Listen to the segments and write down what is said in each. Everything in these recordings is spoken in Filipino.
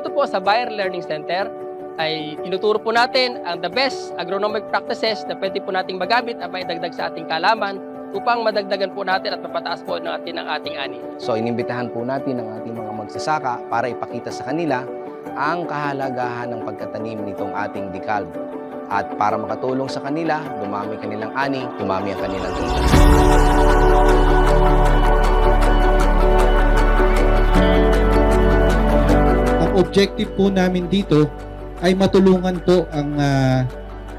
dito po sa Bayer Learning Center ay tinuturo po natin ang the best agronomic practices na pwede po nating magamit at maidagdag sa ating kalaman upang madagdagan po natin at mapataas po natin ang ating ani. So inimbitahan po natin ang ating mga magsasaka para ipakita sa kanila ang kahalagahan ng pagkatanim nitong ating decalb. At para makatulong sa kanila, dumami kanilang ani, dumami ang kanilang kita. Objective po namin dito ay matulungan po ang ah,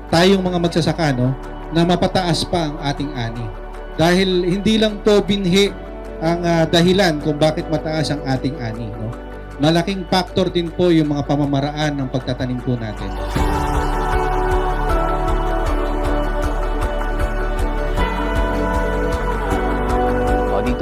tayong mga magsasaka no, na mapataas pa ang ating ani. Dahil hindi lang po binhi ang ah, dahilan kung bakit mataas ang ating ani. No? Malaking factor din po yung mga pamamaraan ng pagtatanim po natin.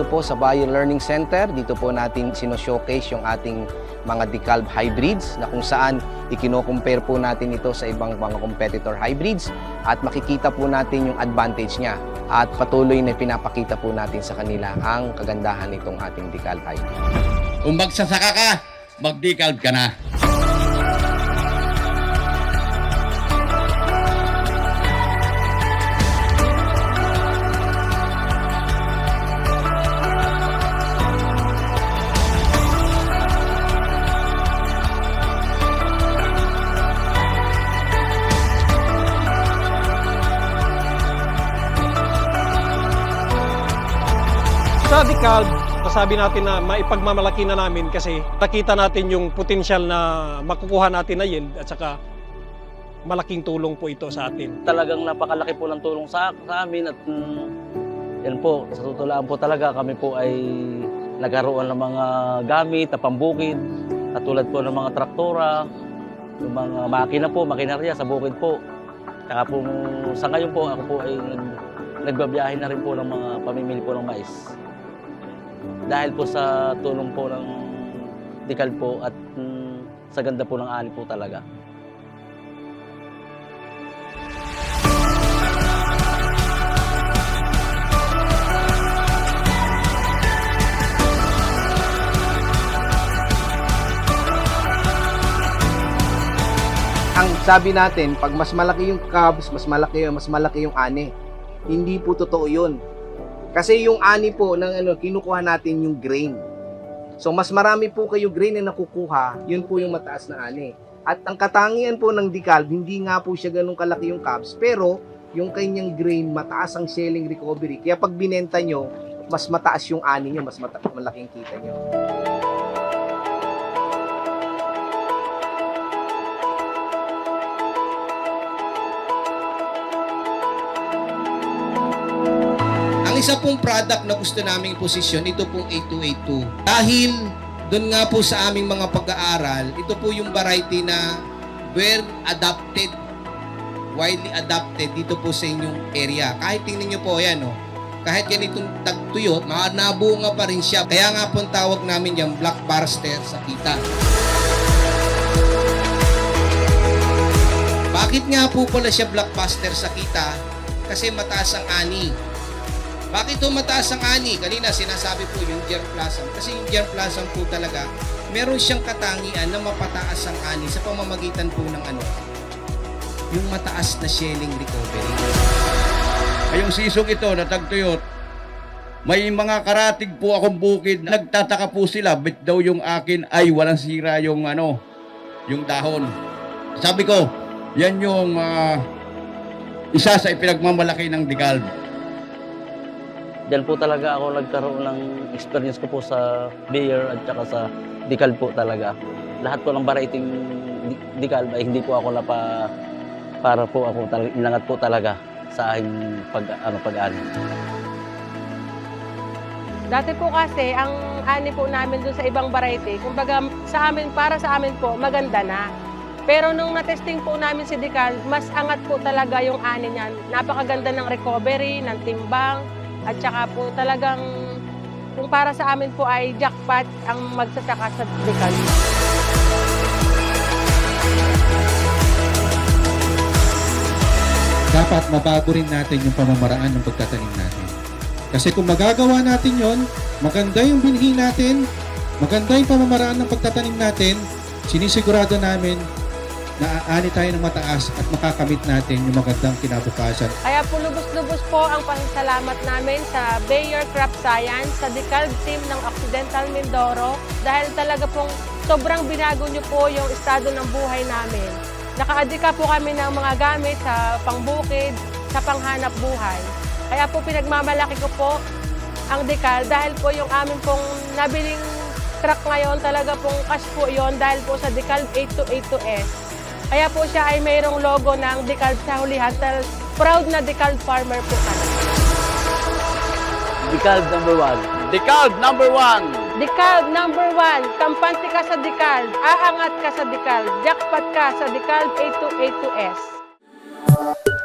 Po sa Bayer Learning Center, dito po natin sino-showcase yung ating mga decalb hybrids na kung saan ikino-compare po natin ito sa ibang mga competitor hybrids at makikita po natin yung advantage niya at patuloy na pinapakita po natin sa kanila ang kagandahan nitong ating decalb hybrid. Kung magsasaka ka, mag-decalb ka na. Sa Decalb, masabi natin na maipagmamalaki na namin kasi nakita natin yung potensyal na makukuha natin na yield at saka malaking tulong po ito sa atin. talagang napakalaki po ng tulong sa, sa amin at mm, yan po, sa tutulaan po talaga kami po ay nagkaroon ng mga gamit na pambukid, katulad po ng mga traktora, yung mga makina po, makinarya sa bukid po. Saka po, sa ngayon po, ako po ay nag, nagbabiyahe na rin po ng mga pamimili po ng mais. Dahil po sa tulong po ng dikal po at mm, sa ganda po ng ani po talaga. Ang sabi natin, pag mas malaki yung cubs, mas malaki mas malaki yung ani. Hindi po totoo 'yun. Kasi yung ani po ng ano, kinukuha natin yung grain. So mas marami po kayo grain na nakukuha, yun po yung mataas na ani. At ang katangian po ng decalb, hindi nga po siya ganun kalaki yung cubs, pero yung kanyang grain, mataas ang selling recovery. Kaya pag binenta nyo, mas mataas yung ani nyo, mas mata- malaking kita nyo. Isa pong product na gusto naming posisyon, ito pong 8282. Dahil doon nga po sa aming mga pag-aaral, ito po yung variety na well adapted, widely adapted dito po sa inyong area. Kahit tingnan nyo po yan, oh. kahit ganitong tagtuyot, mga nabunga pa rin siya. Kaya nga po tawag namin yung black barster sa kita. Bakit nga po pala siya blockbuster sa kita? Kasi mataas ang ani. Bakit ito mataas ang ani? Kanina sinasabi po yung germplasm. Kasi yung germplasm po talaga, meron siyang katangian na mapataas ang ani sa pamamagitan po ng ano, yung mataas na shelling recovery. Ngayong season ito na tagtuyot, may mga karatig po akong bukid. Nagtataka po sila, bit daw yung akin ay walang sira yung ano, yung dahon. Sabi ko, yan yung ah, isa sa ipinagmamalaki ng decalb. Diyan po talaga ako nagkaroon ng experience ko po sa Bayer at saka sa Decal po talaga. Lahat po ng variety di- Decal ay hindi po ako napa para po ako talaga inangat po talaga sa aking pag ano pag-ani. Dati po kasi, ang ani po namin dun sa ibang variety, kumbaga sa amin, para sa amin po, maganda na. Pero nung na-testing po namin si Decal, mas angat po talaga yung ani niyan. Napakaganda ng recovery, ng timbang, at saka po talagang, kung para sa amin po ay jackpot ang magsasaka sa Decal. dapat mabago rin natin yung pamamaraan ng pagtatanim natin. Kasi kung magagawa natin yon, maganda yung binhi natin, maganda yung pamamaraan ng pagtatanim natin, sinisigurado namin na aani tayo ng mataas at makakamit natin yung magandang kinabukasan. Kaya po lubos-lubos po ang pasasalamat namin sa Bayer Crop Science, sa Decalb team ng Occidental Mindoro dahil talaga pong sobrang binago niyo po yung estado ng buhay namin. Nakaadika po kami ng mga gamit sa pangbukid, sa panghanap buhay. Kaya po pinagmamalaki ko po ang Decal dahil po yung amin pong nabiling truck ngayon talaga pong cash po yon dahil po sa Decal 8282S. Kaya po siya ay mayroong logo ng Decal sa hulihan. Proud na Decal farmer po kami. Decal number one. Dekalb number one! Decal number one, kampante ka sa Decal, aangat ka sa Decal, jackpot ka sa Decal 8282S.